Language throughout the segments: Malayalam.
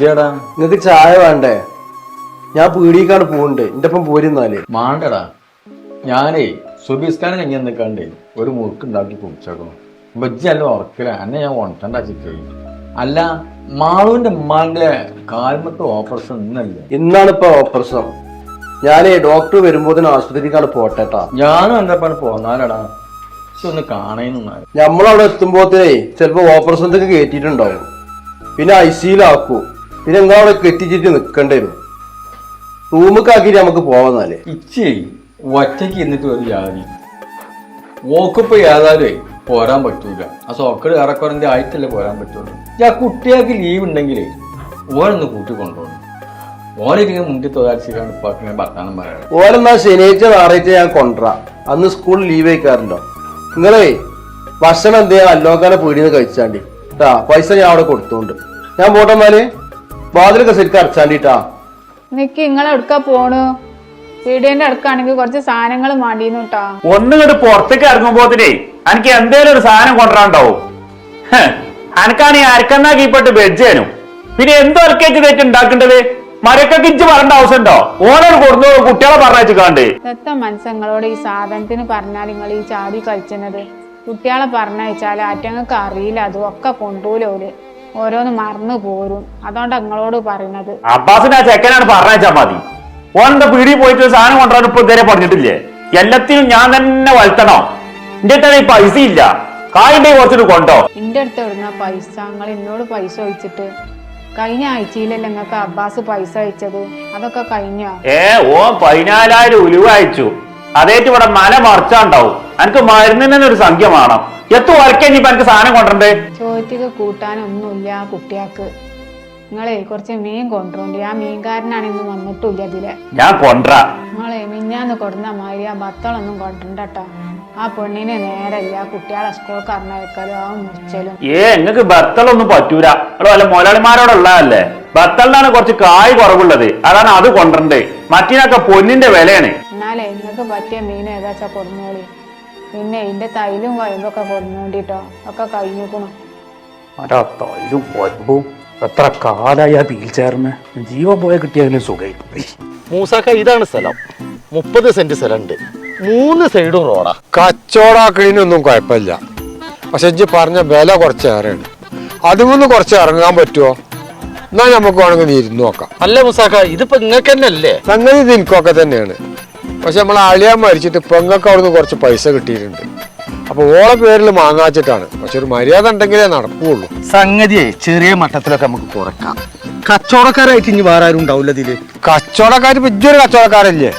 ഇന്ത്യടാ നിങ്ങക്ക് ചായ വേണ്ടേ? ഞാൻ പീടിക്കാണ് പോകുന്നുണ്ട് എന്റെ ഒപ്പം പോരുന്നാൽ. മാണ്ടടാ. ഞാനേ സുബിസ്കാരം കഴിഞ്ഞ് നിൽക്കാണ്ടേ ഒരു മുറുക്ക് ഉണ്ടാക്കി കുടിച്ചേക്കണം. ബജ്ജി അല്ല ഉറക്കില്ല എന്നെ ഞാൻ ഉണക്കണ്ട ചിക്കൻ അല്ല മാളുവിന്റെ ഉമ്മാന്റെ കാൽമത്ത് ഓപ്പറേഷൻ ഇന്നല്ലേ? ഇന്നാണ് ഇപ്പൊ ഓപ്പറേഷൻ. ഞാനേ ഡോക്ടർ വരുമ്പോതിന് ആശുപത്രിക്കാണ് പോട്ടേട്ടാ. ഞാനും എന്റെ പണി പോന്നാലടാ ഒന്ന് കാണേന്നാൽ നമ്മളവിടെ എത്തുമ്പോഴത്തേ ചിലപ്പോ ഓപ്പറേഷൻ കയറ്റിയിട്ടുണ്ടാവും പിന്നെ ഐ സിയിലാക്കൂ പിന്നെ എന്താ അവിടെ കെട്ടിച്ചിട്ട് നിക്കണ്ടി റൂമുക്കാക്കിട്ട് റൂമൊക്കെ നമുക്ക് പോവാന്നാലേ. ഇച്ചി ഒറ്റയ്ക്ക് എന്നിട്ട് ഒരു ജാതി. ഓക്കിപ്പോ ഏതായാലും പോരാൻ പറ്റൂല. ആ സോക്കട് ഏറെക്കുറന്റെ ആയിട്ടല്ലേ പോരാൻ പറ്റുള്ളൂ. ആ കുട്ടികൾക്ക് ലീവ് ഉണ്ടെങ്കിലേ ഓരൊന്ന് കൂട്ടി കൊണ്ടുപോകണം ഓരോ മുന്നിൽ തൊഴിലാളിച്ചാണ് ഇപ്പൊ ഇങ്ങനെ ഭർത്താനം പറയാം ഓരെന്നാ ശനിയാഴ്ച ഞായറാഴ്ച ഞാൻ കൊണ്ടുവരാം അന്ന് സ്കൂൾ ലീവ് വയ്ക്കാറുണ്ടോ നിങ്ങളേ ഭക്ഷണം എന്തേ അല്ലോക്കാനെ പീടിയെന്ന് കഴിച്ചാണ്ടി. കേട്ടാ പൈസ ഞാൻ അവിടെ കൊടുത്തോണ്ട്. ഞാൻ പോട്ടെന്നാൽ വാതിലൊക്കെ ശരിക്കും അടച്ചാണ്ടിട്ടാ. നിക്ക് ഇങ്ങളെ എവിടുക്കാ പോണു? പീഡിയന്റെ അടുക്കാണെങ്കിൽ കുറച്ച് സാധനങ്ങൾ മാണ്ടിന്നു കേട്ടാ ഒന്നിങ്ങോട്ട് പുറത്തേക്ക് ഇറങ്ങുമ്പോത്തിനേ എനിക്ക് എന്തേലും ഒരു സാധനം കൊണ്ടുവരാണ്ടാവും അനക്കാണ് ഈ അരക്കന്നാ കീപ്പെട്ട് വെജേനും പിന്നെ എന്തോ അരക്കേച്ച് തെറ്റ് ഉണ്ടാക്കേണ്ടത്? മരക്കൊക്കെ ഇഞ്ച് പറയേണ്ട ആവശ്യമുണ്ടോ ഓനോട് കൊടുത്തു കുട്ടികളെ പറഞ്ഞേക്കാണ്ട് ദത്ത മനസ്സങ്ങളോട് ഈ സാധനത്തിന് പറഞ്ഞാൽ നിങ്ങൾ ഈ ചാടി കഴിച്ചത് കുട്ടികളെ പറഞ്ഞയച്ചാൽ അറ്റങ്ങൾക്ക് അറിയില്ല അതും ഒക്കെ കൊണ്ടുപോലോൽ ഓരോന്ന് മറന്നു പോരും. അതുകൊണ്ട് നിങ്ങളോട് പറയുന്നത്. അബ്ബാസിന്റെ ആ ചെക്കനാണ് പറഞ്ഞാ മതി. ഓന്റെ പീടി പോയിട്ട് ഒരു സാധനം കൊണ്ടുവരാൻ ഇപ്പൊ ഇതുവരെ പറഞ്ഞിട്ടില്ലേ? എല്ലാത്തിനും ഞാൻ തന്നെ വളർത്തണോ എന്റെ അടുത്ത് ഈ പൈസ ഇല്ല. കായിന്റെ കുറച്ചിട്ട് കൊണ്ടോ. എന്റെ അടുത്ത് എവിടുന്ന പൈസ? നിങ്ങൾ എന്നോട് പൈസ ഒഴിച്ചിട്ട് കഴിഞ്ഞ ആഴ്ചയിലല്ലേ നിങ്ങൾക്ക് അബ്ബാസ് പൈസ അയച്ചത്? അതൊക്കെ കഴിഞ്ഞ? ഏ ഓ പതിനാലായിരം ഉലുവ അയച്ചു. അതേറ്റ് ഇവിടെ മല മറിച്ചാണ്ടാവും. എനിക്ക് മരുന്നിന് തന്നെ ഒരു സംഖ്യ വേണം. എത്ര വരയ്ക്കാൻ ഇപ്പൊ എനിക്ക് സാധനം കൊണ്ടേ ചോദ്യത്തിക്ക് കൂട്ടാനൊന്നുമില്ല ആ കുട്ടിയാക്ക് നിങ്ങളെ കുറച്ച് മീൻ കൊണ്ടുപോണ്ട് ആ മീൻകാരനാണ് ഇന്ന് വന്നിട്ടില്ല ഇതിലെ. ഞാൻ കൊണ്ടുവരാ നിങ്ങളെ മിഞ്ഞാന്ന് കൊടുന്ന മാതിരി ആ ബത്തളൊന്നും കൊണ്ടുണ്ടട്ടോ ആ പെണ്ണിന് നേരല്ല കുട്ടികളെ സ്കൂൾ പറഞ്ഞയക്കലും ആ മുറിച്ചലും. ഏ നിങ്ങക്ക് ബത്തളൊന്നും പറ്റൂല. ഇവിടെ വല്ല മുതലാളിമാരോടുള്ളതല്ലേ? ബത്തളിനാണ് കുറച്ച് കായ് കുറവുള്ളത്. അതാണ് അത് കൊണ്ടുവരണ്ടേ. മറ്റിനൊക്കെ പൊന്നിന്റെ വിലയാണ്. നിങ്ങൾക്ക് പറ്റിയ മീൻ ഏതാച്ചാ കൊടുന്നോളി പിന്നെ ഇതിന്റെ തൈലും വയമ്പൊക്കെ കൊടുന്നോണ്ടിട്ടോ ഒക്കെ കഴിഞ്ഞിക്കണു. തൈലും വരമ്പും എത്ര കാലായി ആ തീൽ ചേർന്ന് ജീവൻ പോയ കിട്ടിയാലും സുഖമായി മൂസാക്ക ഇതാണ് സ്ഥലം. മുപ്പത് സെന്റ് സ്ഥലമുണ്ട്. മൂന്ന് സൈഡും റോഡാ. കച്ചവടാക്കണതിനൊന്നും കുഴപ്പമില്ല. പക്ഷെ ഇജ്ജ് പറഞ്ഞ വില കുറച്ചേറെയാണ്. അതുമൊന്ന് കുറച്ച് ഇറങ്ങാൻ പറ്റുമോ എന്നാ നമുക്ക് വേണമെങ്കിൽ ഇരുന്ന് നോക്കാം. അല്ല മുസാക്ക ഇതിപ്പോ നിങ്ങൾക്ക് തന്നെ അല്ലേ സംഗതി ഇത് എനിക്കൊക്കെ തന്നെയാണ്. പക്ഷെ നമ്മൾ അളിയാൻ മരിച്ചിട്ട് പെങ്ങൾക്ക് അവിടുന്ന് കുറച്ച് പൈസ കിട്ടിയിട്ടുണ്ട്. അപ്പൊ ഓളെ പേരിൽ മാങ്ങാച്ചിട്ടാണ്. പക്ഷെ ഒരു മര്യാദ ഉണ്ടെങ്കിലേ നടക്കുകയുള്ളൂ സംഗതിയെ ചെറിയ മട്ടത്തിലൊക്കെ നമുക്ക് കുറക്കാം. കച്ചവടക്കാരായിട്ട് ഇനി വേറെ ആരും ഉണ്ടാവില്ല ഇതിൽ? കച്ചവടക്കാർ ഇപ്പൊ ഇജ്ജൊരു കച്ചവടക്കാരല്ലേ?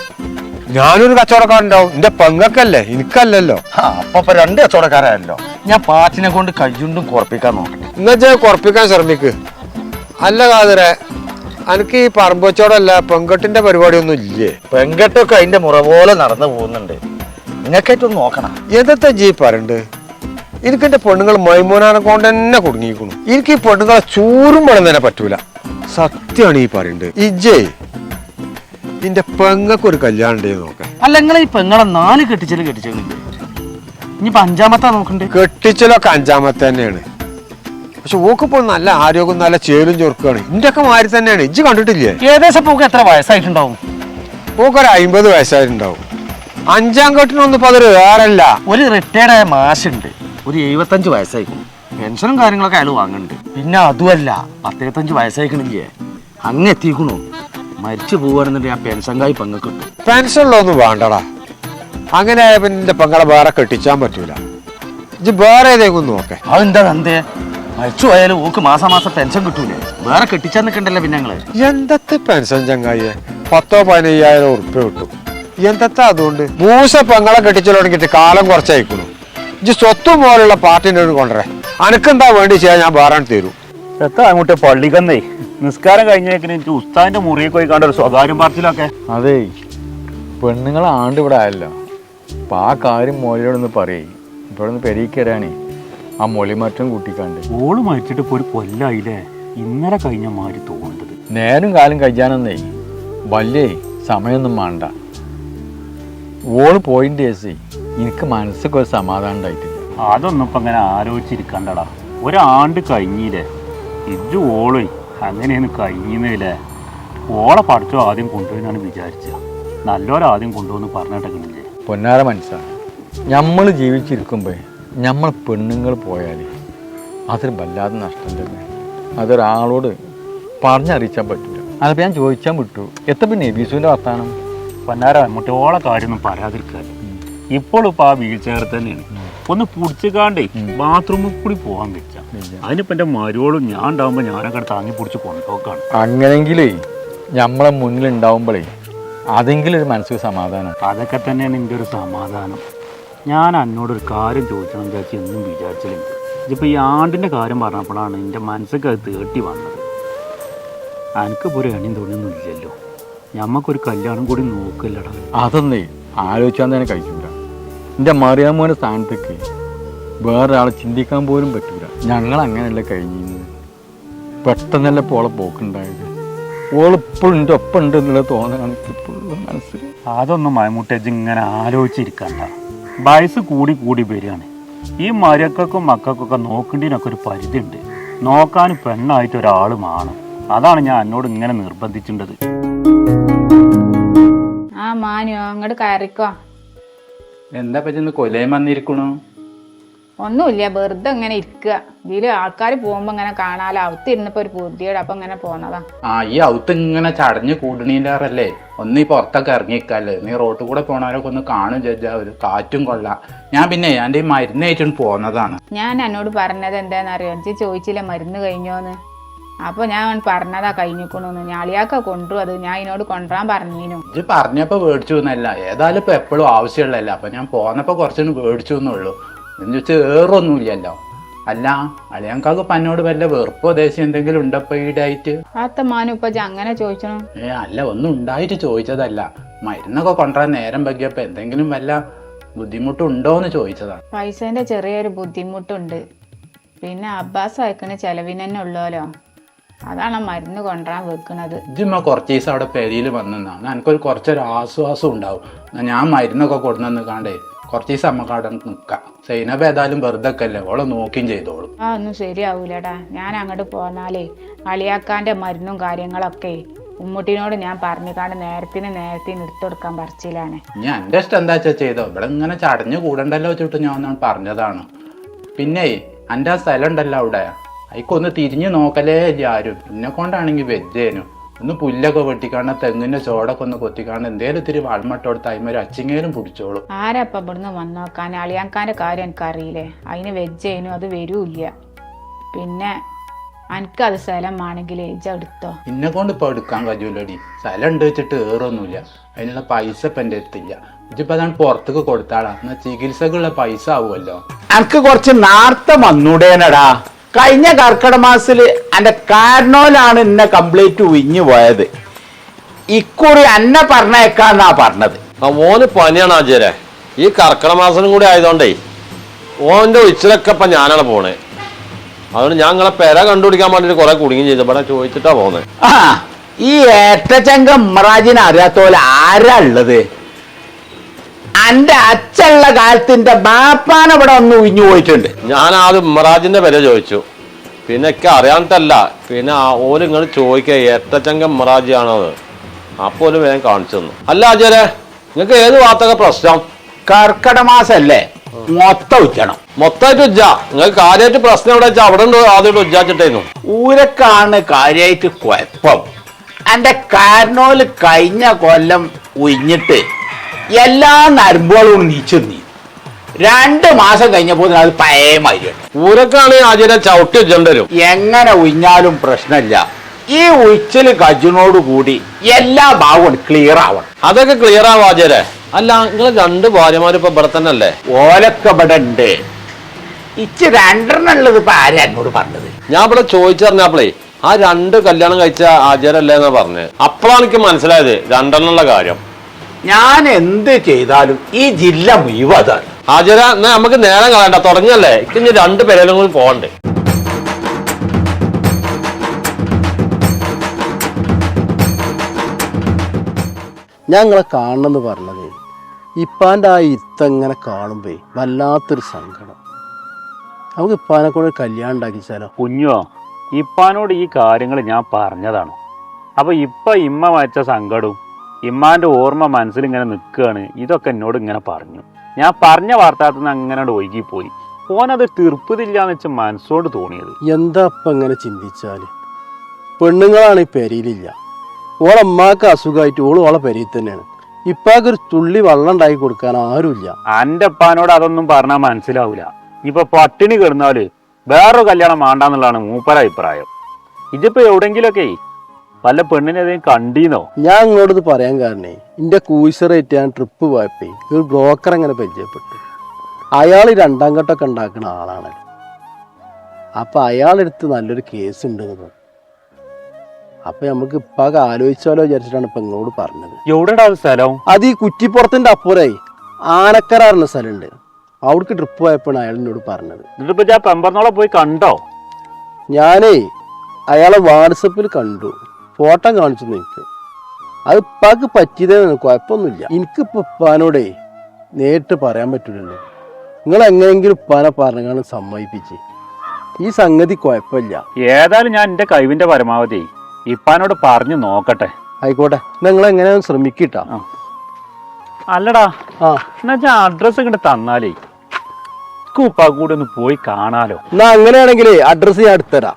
ഞാനൊരു കച്ചവടക്കാരുണ്ടാവും എന്റെ പെങ്ങക്കല്ലേ? എനിക്കല്ലല്ലോ. അപ്പൊ ഇപ്പൊ രണ്ട് കച്ചവടക്കാരായല്ലോ. ഞാൻ പാച്ചിനെ കൊണ്ട് കയ്യുണ്ടും കുറപ്പിക്കാൻ നോക്കട്ടെ. എന്നുവെച്ചാൽ കുറപ്പിക്കാൻ ശ്രമിക്ക്. അല്ല കാതറെ. അനക്ക് ഈ പറമ്പച്ചോടല്ല പെങ്കട്ടിന്റെ പരിപാടിയൊന്നും ഇല്ലേ? പെങ്കട്ടൊക്കെ അതിന്റെ മുറ പോലെ നടന്നു പോകുന്നുണ്ട്. നിങ്ങൾക്കായിട്ടൊന്ന് നോക്കണം. എന്തത്തെ ജീ പറണ്ട് എനിക്ക് എന്റെ പെണ്ണുങ്ങൾ മൈമോനാനെ കൊണ്ട് തന്നെ കുടുങ്ങിയിരിക്കണു എനിക്ക് ഈ പെണ്ണുങ്ങളെ ചൂരും പണം തന്നെ പറ്റൂല. സത്യമാണ് ഈ പറയുന്നത് ഇജേ നിന്റെ പെങ്ങക്ക് ഒരു കല്യാണം ഉണ്ടേ നോക്കാം. അല്ല നിങ്ങൾ ഈ പെങ്ങളെ നാല് കെട്ടിച്ചൽ കെട്ടിച്ചു ഇനിയിപ്പോ അഞ്ചാമത്താ നോക്കണ്ടേ. കെട്ടിച്ചലൊക്കെ അഞ്ചാമത്തെ തന്നെയാണ്. പക്ഷെ ഓക്കിപ്പോൾ നല്ല ആരോഗ്യം നല്ല ചേലും ചൊറുക്കാണ്. ഇന്റെ ഒക്കെ മാതിരി തന്നെയാണ്. ഇജ്ജ് കണ്ടിട്ടില്ലേ? ഏകദേശം പോക്ക് എത്ര വയസ്സായിട്ടുണ്ടാവും? ഓക്കൊരു അമ്പത് വയസ്സായിട്ടുണ്ടാവും. അഞ്ചാം കെട്ടിനൊന്നും ഇപ്പൊ അതൊരു വേറല്ല. ഒരു റിട്ടയർഡ് ആയ മാഷുണ്ട്. ഒരു എഴുപത്തഞ്ച് വയസ്സായിക്കും പെൻഷനും കാര്യങ്ങളൊക്കെ അയാൾ വാങ്ങുന്നുണ്ട് പിന്നെ അതുമല്ല പത്തെഴുപത്തഞ്ച് വയസ്സായിക്കണില്ലേ? അങ്ങ് എത്തിക്കണു. മരിച്ചു പോവുകയാണെന്നുണ്ടെങ്കിൽ ആ പെൻഷൻ കായ് പങ്ക് കിട്ടും. പെൻഷനിലൊന്നും വേണ്ടടാ. അങ്ങനെ പിന്നെ എന്റെ പെങ്ങളെ വേറെ കെട്ടിച്ചാൻ പറ്റൂല. ഇജ്ജ് വേറെ ഏതെങ്കിലും നോക്കേ. അതെന്താ എന്തേ മരിച്ചു പോയാലും ഓക്ക് മാസം മാസം പെൻഷൻ കിട്ടൂലേ? വേറെ കെട്ടിച്ചാൻ നിൽക്കണ്ടല്ലോ പിന്നെ ഞങ്ങൾ? എന്തത്തെ പെൻഷൻ ചങ്ങായിയെ? പത്തോ പതിനയ്യായിരം ഉറുപ്പ്യ കിട്ടും. എന്തത്തെ അതുകൊണ്ട്? മൂസ പെങ്ങളെ കെട്ടിച്ചു തുടങ്ങിയിട്ട് കാലം കുറച്ചയക്കണു. ഇജ്ജ് സ്വത്തും പോലുള്ള പാർട്ടിനെ കൊണ്ടുവരേ അനക്കെന്താ വേണ്ടി ചെയ്യാൻ ഞാൻ വേറെ തരൂ? എത്താ അങ്ങോട്ട് പള്ളിക്കന്നേ. നിസ്കാരം കഴിഞ്ഞേക്കിന് എനിക്ക് ഉസ്താദിന്റെ മുറിയിൽ പോയി കണ്ട ഒരു സ്വകാര്യം പാർട്ടിലൊക്കെ അതെ പെണ്ണുങ്ങളെ ആണ്ട് ഇവിടെ ആയല്ലോ. അപ്പൊ ആ കാര്യം മോലിയോടൊന്ന് പറയേ. ഇവിടെ നിന്ന് പെരീക്കരാണേ ആ മൊളിമാറ്റം കൂട്ടിക്കാണ്ട്. ഓൾ മരിച്ചിട്ട് ഇപ്പൊ ഒരു കൊല്ലായില്ലേ? ഇന്നലെ കഴിഞ്ഞ മാതിരി തോന്നുന്നത് നേരം കാലം കഴിച്ചാനെന്നേ വല്ലേ സമയമൊന്നും വേണ്ട ഓൾ പോയിന്റ് ചേച്ചി എനിക്ക് മനസ്സൊക്കെ ഒരു സമാധാനം ഉണ്ടായിട്ടില്ല അതൊന്നും ഇപ്പൊ അങ്ങനെ ആലോചിച്ചിരിക്കണ്ടടാ. ഒരാണ്ട് കഴിഞ്ഞില്ലേ? ഇജ്ജു ഓൾ അങ്ങനെയൊന്നും കഴിഞ്ഞില്ലേ ഓളെ പഠിച്ചോ ആദ്യം കൊണ്ടുവരുന്നാണ് വിചാരിച്ചത് നല്ലോരാദ്യം കൊണ്ടുവന്ന് പറഞ്ഞിട്ടൊക്കെ പൊന്നാര മനസ്സാണ്. നമ്മൾ ജീവിച്ചിരിക്കുമ്പോൾ നമ്മൾ പെണ്ണുങ്ങൾ പോയാൽ അതൊരു വല്ലാതെ നഷ്ടം തന്നെ. അതൊരാളോട് പറഞ്ഞറിയിച്ചാൻ പറ്റില്ല. അതിപ്പോൾ ഞാൻ ചോദിച്ചാൽ വിട്ടു. എത്ര പിന്നെ നബീസുവിന്റെ വർത്താനം? പൊന്നാര മുട്ടോളെ കാര്യമൊന്നും പറയാതിരിക്കാല്ലേ ഇപ്പോൾ ഇപ്പൊ ആ വീൽ ചെയർ തന്നെയാണ് ഒന്ന് പിടിച്ചിക്കാണ്ടേ ബാത്റൂമിൽ കൂടി പോകാൻ വെച്ച അതിനിപ്പോൾ എന്റെ മരുവോളും ഞാൻ ഉണ്ടാകുമ്പോൾ ഞാനൊക്കെ താങ്ങി പിടിച്ച് കൊണ്ടുപോക്കാണ്. അങ്ങനെങ്കിലേ നമ്മളെ മുന്നിൽ ഉണ്ടാവുമ്പോഴേ അതെങ്കിലും ഒരു മനസ്സിൽ സമാധാനം. അതൊക്കെ തന്നെയാണ് എന്റെ ഒരു സമാധാനം. ഞാൻ എന്നോടൊരു കാര്യം ചോദിക്കണം വിചാരിച്ച് എന്നും വിചാരിച്ചില്ല. ഇതിപ്പോൾ ഈ ആണ്ടിന്റെ കാര്യം പറഞ്ഞപ്പോഴാണ് എന്റെ മനസ്സൊക്കെ അത് തേട്ടി വന്നത്. എനിക്കിപ്പോൾ ഒരു എണ്ണിയും തോന്നിയൊന്നുമില്ലല്ലോ ഇല്ലല്ലോ. ഞമ്മക്കൊരു കല്യാണം കൂടി നോക്കില്ലടാ. അതൊന്നേ ആലോചിച്ചാൽ തന്നെ കഴിക്കൂല എന്റെ മറിയാമ്മോന്റെ സ്ഥാനത്തേക്ക് വേറൊരാളെ ചിന്തിക്കാൻ പോലും പറ്റൂല. ഞങ്ങൾ അങ്ങനെയല്ല കഴിഞ്ഞിരുന്നത്? പെട്ടെന്നല്ല ഇപ്പോൾ ഓളെ പോക്കുണ്ടായത്? ഓളിപ്പോഴും എന്റെ ഒപ്പം ഉണ്ട് എന്നുള്ള തോന്നലാണ് ഇപ്പോഴും മനസ്സിൽ അതൊന്നും മയമുട്ടേജ് ഇങ്ങനെ ആലോചിച്ചിരിക്കണ്ട. വയസ്സ് കൂടി കൂടി വരികയാണ്. ഈ മരക്കൊക്കെ മക്കൾക്കൊക്കെ നോക്കേണ്ടതിനൊക്കെ ഒരു പരിധി ഉണ്ട് നോക്കാൻ പെണ്ണായിട്ട് ഒരാൾ മാണം. അതാണ് ഞാൻ എന്നോട് ഇങ്ങനെ നിർബന്ധിച്ചിട്ടുണ്ടത് ആ മാനോ അങ്ങോട്ട് കയറിക്കോ. എന്താ പറ്റുന്ന കൊലയും വന്നിരിക്കണു? ഒന്നുമില്ല വെറുതെ ഇങ്ങനെ ഇരിക്കുക. ഇതിൽ ആൾക്കാർ പോകുമ്പോ ഇങ്ങനെ കാണാലോ അവത്തിരുന്നപ്പോ ഒരു ബുദ്ധിയോട് അപ്പൊ ഇങ്ങനെ പോന്നതാ. ആ ഈ അവത്ത് ഇങ്ങനെ ചടഞ്ഞ് കൂടണീന്റെറല്ലേ ഒന്ന് ഈ പുറത്തൊക്കെ ഇറങ്ങിക്കല്ലേ നീ റോട്ടിൽ കൂടെ പോണവരൊക്കെ ഒന്ന് കാണും ജഡ്ജാ. ഒരു കാറ്റും കൊള്ളാം. ഞാൻ പിന്നെ എന്റെ ഈ മരുന്ന് ഏറ്റവും പോന്നതാണ്. ഞാൻ എന്നോട് പറഞ്ഞത് എന്താണെന്നറിയോ എനിക്ക് ചോദിച്ചില്ല മരുന്ന് കഴിഞ്ഞോന്ന്? അപ്പൊ ഞാൻ പറഞ്ഞതാ കഴിഞ്ഞിക്കണോന്ന്. ഞാളിയാക്ക കൊണ്ടു അത് ഞാൻ ഇതിനോട് കൊണ്ടുവരാൻ പറഞ്ഞീനു. ഇത് പറഞ്ഞപ്പോൾ മേടിച്ചു എന്നല്ല. ഏതായാലും ഇപ്പൊ എപ്പോഴും ആവശ്യമുള്ളതല്ല? അപ്പം ഞാൻ പോന്നപ്പോൾ കുറച്ചൊന്ന് മേടിച്ചു എന്നുള്ളൂ. എന്ന് വെച്ചാൽ ഏറൊന്നുമില്ലല്ലോ അല്ല അളിയാങ്കാക്ക് പന്നോട് വല്ല വെറുപ്പോ ദേശം എന്തെങ്കിലും ഉണ്ടപ്പോ ഈടായിട്ട് ഡയറ്റ് ആത്ത മാനു ഇപ്പൊ ഇജ്ജ് അങ്ങനെ ചോദിച്ചോ ഏ അല്ല ഒന്നും ഉണ്ടായിട്ട് ചോദിച്ചതല്ല. മരുന്നൊക്കെ കൊണ്ടുവരാൻ നേരം പകിയപ്പോ എന്തെങ്കിലും വല്ല ബുദ്ധിമുട്ടുണ്ടോ എന്ന് ചോദിച്ചതാണ് പൈസേന്റെ ചെറിയൊരു ബുദ്ധിമുട്ടുണ്ട്. പിന്നെ അബ്ബാസ് അയക്കണ ചെലവിന് തന്നെ ഉള്ളൂലോ? അതാണ് മരുന്ന് കൊണ്ടുവരാൻ വെക്കുന്നത്. ഇജ്ജിമ്മ കുറച്ച് ദിവസം അവിടെ പെരിയിൽ വന്നെന്നാണ്. എനിക്കൊരു കുറച്ചൊരു ആശ്വാസം ഉണ്ടാവും. ഞാൻ മരുന്നൊക്കെ കൊണ്ടുവന്ന് കാണ്ടേ കുറച്ച് ദിവസം നമുക്ക് അവിടെ നിൽക്കാം സൈനബ് ഏതായാലും വെറുതെ അല്ലേ ഓളെ നോക്കുകയും ചെയ്തോളും. ആ ഒന്നും ശരിയാവൂലടാ. ഞാൻ അങ്ങോട്ട് പോന്നാലേ അളിയാക്കാന്റെ മരുന്നും കാര്യങ്ങളൊക്കെ ഉമ്മൂട്ടിനോട് ഞാൻ പറഞ്ഞിക്കാണ്ട് നേരത്തിന് നേരത്തിന് എടുത്തെടുക്കാൻ പറിച്ചിലാണ്. ഞാൻ എന്റെ ഇഷ്ടം എന്താ വെച്ചാൽ ചെയ്തോ? ഇവിടെ ഇങ്ങനെ ചടഞ്ഞു കൂടണ്ടല്ലോ വെച്ചിട്ട് ഞാൻ പറഞ്ഞതാണ്. പിന്നെ എന്റെ ആ സ്ഥലം ഉണ്ടല്ലോ അവിടെ. അതിക്കൊന്ന് തിരിഞ്ഞു നോക്കലേ ഇല്ല ആരും എന്നെ കൊണ്ടാണെങ്കിൽ വെജേനു ഒന്ന് പുല്ലൊക്കെ വെട്ടിക്കാണ തെങ്ങിന്റെ ചോടൊക്കെ ഒന്ന് കൊത്തിക്കാണ് എന്തേലും ഇത്തിരി വളമട്ട് കൊടുത്ത് അതിമൊരു അച്ചിങ്ങേലും പിടിച്ചോളൂ. ആരപ്പ ഇവിടുന്ന് വന്നോക്കാൻ? അളിയാക്കാന്റെ കാര്യം എനിക്കറിയില്ലേ. അതിന് വെജ് അത് വരൂല്ല. പിന്നെ എനിക്കത് സ്ഥലം സ്ഥലമാണെങ്കിൽ ഏജ് എടുത്തോ? എന്നെ കൊണ്ട് ഇപ്പോൾ എടുക്കാൻ കഴിയൂലടി. സ്ഥലം ഉണ്ട് വെച്ചിട്ട് ഏറൊന്നുമില്ല. അതിനുള്ള പൈസ ഇപ്പം എന്റെ അടുത്തില്ല. ഇതിപ്പോൾ അതാണ് പുറത്തേക്ക് കൊടുത്താളാ. എന്നാൽ ചികിത്സക്കുള്ള പൈസ ആവുമല്ലോ. എനിക്ക് കുറച്ച് നാർത്തം വന്നൂടേനടാ. കഴിഞ്ഞ കർക്കിടക മാസത്തിൽ എന്റെ കാരണോലാണ് എന്നെ കംപ്ലീറ്റ് ഉയിഞ്ഞു പോയത്. ഇക്കുറി എന്നെ പറഞ്ഞേക്കാന്നാ പറഞ്ഞത്. ആ ഓന് പനിയാണ് ആചാര്യ ഈ കർക്കിടക മാസം കൂടി ആയതുകൊണ്ടേ ഓന്റെ ഒച്ചിലൊക്കെ ഇപ്പൊ ഞാനാണ് പോണേ. അതുകൊണ്ട് ഞാൻ നിങ്ങളെ പെര കണ്ടുപിടിക്കാൻ വേണ്ടിട്ട് കുറെ കുടുങ്ങി ചെയ്തു. ഇവിടെ ചോദിച്ചിട്ടാ പോന്നെ. ആ ഈ ഏറ്റച്ചങ്ക മറാജിനെ അറിയാത്ത പോലെ ആരാ ഉള്ളത്? എന്റെ അച്ഛനുള്ള കാലത്തിന്റെ ബാപ്പാൻ അവിടെ ഒന്ന് ഉഴിഞ്ഞു പോയിട്ടുണ്ട്. ഞാൻ ആദ്യം ഉമ്മറാജിന്റെ പേര് ചോദിച്ചു. പിന്നെ ഒക്കെ അറിയാത്തല്ല പിന്നെ ഓര് നിങ്ങൾ ചോദിക്കുക ആണോ അത് അപ്പോൾ ഒരു വേഗം കാണിച്ചു തന്നു. അല്ല അജയരെ നിങ്ങൾക്ക് ഏത് ഭാഗത്തൊക്കെ പ്രശ്നം? കർക്കിടക മാസല്ലേ മൊത്തം ഉച്ചണം മൊത്തമായിട്ട് ഉജ്ജ. നിങ്ങൾക്ക് കാര്യമായിട്ട് പ്രശ്നം എവിടെ വെച്ചാൽ അവിടെ ഉണ്ട് ആദ്യമായിട്ട് ഉജ്ജാച്ചിട്ടേന്നു ഊരക്കാണ് കാര്യമായിട്ട് കുഴപ്പം. എന്റെ കാരണോൽ കഴിഞ്ഞ കൊല്ലം ഉയിഞ്ഞിട്ട് എല്ലാ നരമ്പുകളും നീച്ചു നീ രണ്ട് മാസം കഴിഞ്ഞപ്പോൾ അത് പഴയ മാതിരിയാണ് ഊരക്കാണ് ആചാര്യ ചവിട്ടി വരും. എങ്ങനെ ഉഴിഞ്ഞാലും പ്രശ്നമില്ല. ഈ ഉച്ചൽ കജിനോട് കൂടി എല്ലാ ഭാഗവും ക്ലിയർ ആവണം. അതൊക്കെ ക്ലിയർ ആവും ആചാര്യ അല്ല നിങ്ങൾ രണ്ട് ഭാര്യമാരും ഇപ്പൊ ഇവിടെ തന്നെ അല്ലേ ഓലൊക്കെ ഇവിടെ ഉണ്ട്. ഇച്ച് രണ്ടെണ്ണുള്ളത് ഇപ്പൊ ആരാ എന്നോട് പറഞ്ഞത്? ഞാൻ ഇവിടെ ചോദിച്ചറിഞ്ഞാപ്പളേ ആ രണ്ട് കല്യാണം കഴിച്ച ആചാരല്ലേ എന്നാ പറഞ്ഞത് അപ്പോഴാണ് എനിക്ക് മനസ്സിലായത് രണ്ടെണ്ണുള്ള കാര്യം. ഞാൻ എന്ത് ചെയ്താലും ഈ ജില്ല മുഴുവൻ അതാണ് ആചാര എന്നാ നമുക്ക് നേരം കളയണ്ട. തുടങ്ങല്ലേ? ഇനി രണ്ട് പേരും കൂടി പോകണ്ടേ ഞാൻ നിങ്ങളെ കാണണമെന്ന് പറഞ്ഞത് ഇപ്പാന്റെ ആ ഇത്തങ്ങനെ കാണുമ്പേ വല്ലാത്തൊരു സങ്കടം. നമുക്ക് ഇപ്പാനെ കൂടെ കല്യാണം ഉണ്ടാക്കിച്ചാലോ? കുഞ്ഞോ ഇപ്പാനോട് ഈ കാര്യങ്ങൾ ഞാൻ പറഞ്ഞതാണ്. അപ്പോൾ ഇപ്പം ഇമ്മ വച്ച സങ്കടവും ഇമ്മാന്റെ ഓർമ്മ മനസ്സിൽ ഇങ്ങനെ നിൽക്കുകയാണ്. ഇതൊക്കെ എന്നോട് ഇങ്ങനെ പറഞ്ഞു. ഞാൻ പറഞ്ഞ വാർത്താത്തിൽ നിന്ന് അങ്ങനെ ഒഴുകിപ്പോയി. ഓനത് തീർപ്പതില്ലാന്ന് വെച്ച് മനസ്സോട് തോന്നിയത്. എന്താ ഇപ്പം ഇങ്ങനെ ചിന്തിച്ചാൽ? പെണ്ണുങ്ങളാണ് ഈ പെരയിലില്ല. ഓളമ്മാക്ക് അസുഖമായിട്ട് ഓൾ ഓളെ പെരയിൽ തന്നെയാണ്. ഇപ്പാക്കൊരു തുള്ളി വെള്ളം ഉണ്ടാക്കി കൊടുക്കാൻ ആരുമില്ല. എന്റെ അപ്പാനോട് അതൊന്നും പറഞ്ഞാൽ മനസ്സിലാവില്ല ഇപ്പൊ പട്ടിണി കിടന്നാൽ വേറൊരു കല്യാണം വേണ്ടാന്നുള്ളതാണ് മൂപ്പര അഭിപ്രായം. ഇതിപ്പോ എവിടെങ്കിലൊക്കെ വല്ല പെണ്ണിനേതെങ്കിലും കണ്ടീന്നോ? ഞാൻ ഇങ്ങോട്ട് പറയാൻ കാരണേ എന്റെ കൂയിസറായിട്ട് ഞാൻ ട്രിപ്പ് പോയപ്പോ ഒരു ബ്രോക്കർ അങ്ങനെ പരിചയപ്പെട്ടു? അയാൾ രണ്ടാം ഘട്ടമൊക്കെ ഉണ്ടാക്കുന്ന ആളാണ്. അപ്പൊ അയാളെടുത്ത് നല്ലൊരു കേസ് ഉണ്ട് അപ്പൊ നമുക്ക് ഇപ്പൊ ആലോചിച്ചാലോ വിചാരിച്ചിട്ടാണ് ഇപ്പൊ നിങ്ങളോട് പറഞ്ഞത്. എവിടെടാ സ്ഥലം? അത് ഈ കുറ്റിപ്പുറത്തിന്റെ അപ്പുറേ ആനക്കര പറഞ്ഞ സ്ഥലമുണ്ട്. അവിടേക്ക് ട്രിപ്പ് പോയപ്പോഴാണ് അയാൾ എന്നോട് പറഞ്ഞത്. എന്നിട്ടിപ്പോ ഞാൻ പെമ്പറന്നോളെ പോയി കണ്ടോ? ഞാനേ അയാളെ വാട്സപ്പിൽ കണ്ടു. ഫോട്ടോ കാണിച്ചു എനിക്ക്. അത് ഇപ്പാക്ക് പറ്റിയതേ കുഴപ്പമൊന്നുമില്ല. എനിക്കിപ്പോൾ ഉപ്പാനോടേ നേരിട്ട് പറയാൻ പറ്റില്ലല്ലോ നിങ്ങൾ എങ്ങനെയെങ്കിലും ഉപ്പാനെ പറഞ്ഞാണ് സമ്മതിപ്പിച്ച്. ഈ സംഗതി കുഴപ്പമില്ല. ഏതായാലും ഞാൻ എന്റെ കഴിവിന്റെ പരമാവധി ഇപ്പാനോട് പറഞ്ഞു നോക്കട്ടെ. ആയിക്കോട്ടെ. നിങ്ങൾ എങ്ങനെയാണ് ശ്രമിക്കട്ടാ. അല്ലടാ. ആ. എന്നാ ഞാൻ അഡ്രസ്സ് ഇങ്ങോട്ട് തന്നാലേ. ഉപ്പാ കൂടെ ഒന്ന് പോയി കാണാലോ. എന്നാ അങ്ങനെയാണെങ്കിലേ അഡ്രസ്സ് ഞാൻ എടുത്തരാം.